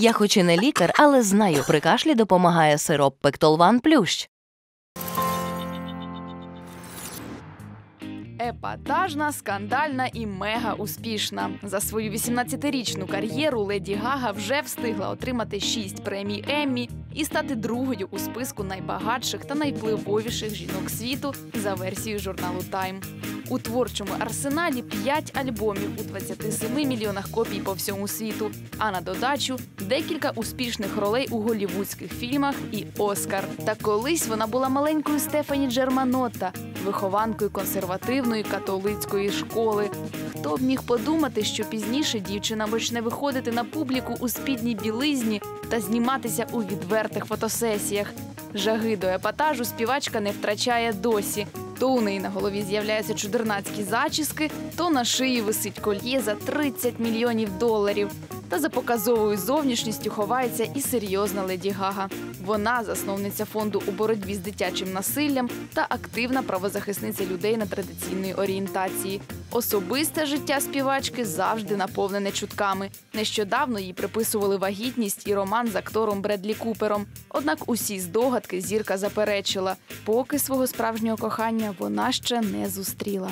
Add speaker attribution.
Speaker 1: Я хоч і не лікар, але знаю, при кашлі допомагає сироп Пектолван Плющ.
Speaker 2: Епатажна, скандальна і мега успішна. За свою 18-річну кар'єру Леді Гага вже встигла отримати 6 премій Еммі і стати другою у списку найбагатших та найвпливовіших жінок світу за версією журналу Time. У творчому арсеналі 5 альбомів у 27 мільйонах копій по всьому світу. А на додачу декілька успішних ролей у голівудських фільмах і Оскар. Та колись вона була маленькою Стефані Джерманотта, вихованкою консервативної католицької школи. Хто б міг подумати, що пізніше дівчина почне виходити на публіку у спідній білизні та зніматися у відвертих фотосесіях. Жаги до епатажу співачка не втрачає досі. То у неї на голові з'являються чудернацькі зачіски, то на шиї висить кольє за 30 мільйонів доларів. Та за показовою зовнішністю ховається і серйозна леді Гага. Вона засновниця фонду у боротьбі з дитячим насиллям та активна правозахисниця людей на традиційної орієнтації. Особисте життя співачки завжди наповнене чутками. Нещодавно їй приписували вагітність і роман з актором Бредлі Купером. Однак усі здогадки зірка заперечила, поки свого справжнього кохання вона ще не зустріла.